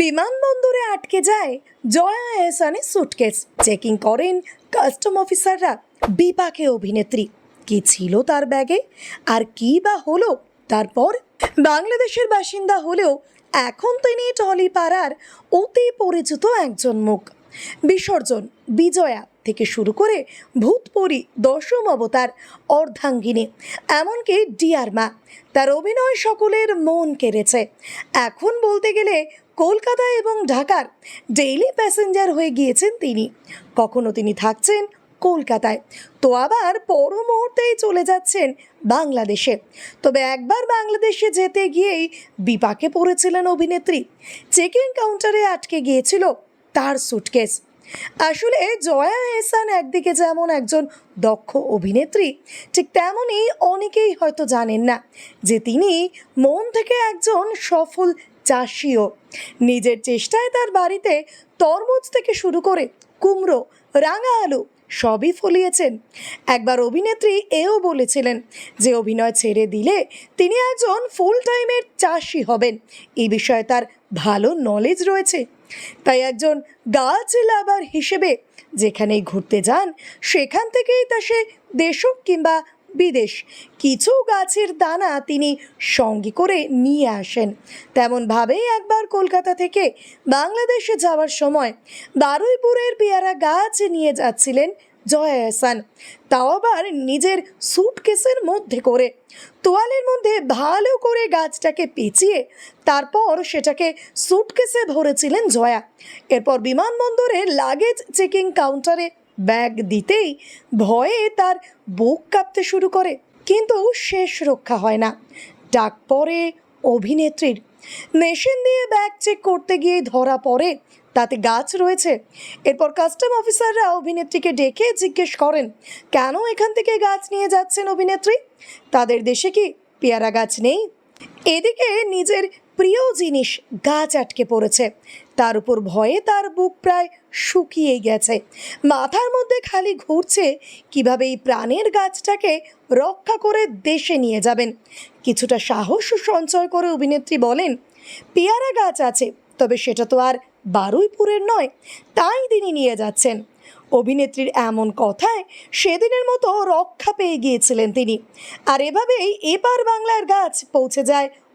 বিমানবন্দরে আটকে যায় জয়া এহসানের সুটকেস চেকিং করেন কাস্টম অফিসাররা বিপাকে অভিনেত্রী। কি ছিল তার ব্যাগে? আর কি বা হলো? তারপর বাংলাদেশের বাসিন্দা হলেও এখন তিনি টলিপাড়ার অতি পরিচিত একজন মুখ। বিসর্জন বিজয়া থেকে শুরু করে ভূতপরি দশম অবতার অর্ধাঙ্গিনী, এমনকি ডিয়ার মা। তার অভিনয় সকলের মন কেড়েছে। এখন বলতে গেলে কলকাতা এবং ঢাকার ডেইলি প্যাসেঞ্জার হয়ে গিয়েছেন তিনি। কখনো তিনি থাকছেন কলকাতায়, তো আবার পর মুহূর্তেই চলে যাচ্ছেন বাংলাদেশে। তবে একবার বাংলাদেশে যেতে গিয়েই বিপাকে পড়েছিলেন অভিনেত্রী। চেকিং কাউন্টারে আটকে গিয়েছিল তার সুটকেস আসলে জয়া এহসান একদিকে যেমন একজন দক্ষ অভিনেত্রী, ঠিক তেমনই অনেকেই হয়তো জানেন না যে তিনি মন থেকে একজন সফল চাষিও। নিজের চেষ্টায় তার বাড়িতে তরমুজ থেকে শুরু করে কুমড়ো, রাঙা আলু সবই ফলিয়েছেন। একবার অভিনেত্রী এও বলেছিলেন যে অভিনয় ছেড়ে দিলে তিনি একজন ফুল টাইমের চাষি হবেন। এই বিষয়ে তার ভালো নলেজ রয়েছে। তাই একজন গাছ লাভার হিসেবে যেখানেই ঘুরতে যান, সেখান থেকেই তা সে দেশ হোক কিংবা বিদেশ। কিছু গাছের দানা তিনি সঙ্গে করে নিয়ে আসেন। তেমনভাবেই একবার কলকাতা থেকে বাংলাদেশে যাওয়ার সময় বারুইপুরের পেয়ারা গাছ নিয়ে যাচ্ছিলেন জয়া এহসান। তাও আবার নিজের সুটকেসের মধ্যে করে। তোয়ালের মধ্যে ভালো করে গাছটাকে পেঁচিয়ে তারপর সেটাকে সুটকেসে ভরেছিলেন জয়া। এরপর বিমানবন্দরে লাগেজ চেকিং কাউন্টারে ব্যাগ দিতেই ভয়ে তার বুক কাঁপতে শুরু করে, কিন্তু শেষ রক্ষা হয় না। ডাক পড়ে অভিনেত্রীর। মেশিন দিয়ে ব্যাগ চেক করতে গিয়ে ধরা পড়ে, তাতে গাছ রয়েছে। এরপর কাস্টম অফিসাররা অভিনেত্রীকে ডেকে জিজ্ঞেস করেন, কেন এখান থেকে গাছ নিয়ে যাচ্ছেন অভিনেত্রী? তাদের দেশে কি পেয়ারা গাছ নেই? এদিকে নিজের প্রিয় জিনিস গাছ আটকে পড়েছে। তার উপর ভয়ে তার বুক প্রায় শুকিয়ে গেছে। মাথার মধ্যে খালি ঘুরছে কীভাবে এই প্রাণের গাছটাকে রক্ষা করে দেশে নিয়ে যাবেন। কিছুটা সাহস সঞ্চয় করে অভিনেত্রী বলেন, পেয়ারা গাছ আছে, তবে সেটা তো আর বারুইপুরের নয়, তাই তিনি নিয়ে যাচ্ছেন। অভিনেত্রীর এমন কথায় সেদিনের মতো রক্ষা পেয়ে গিয়েছিলেন তিনি। আর এভাবেই এপার বাংলার গাছ পৌঁছে যায়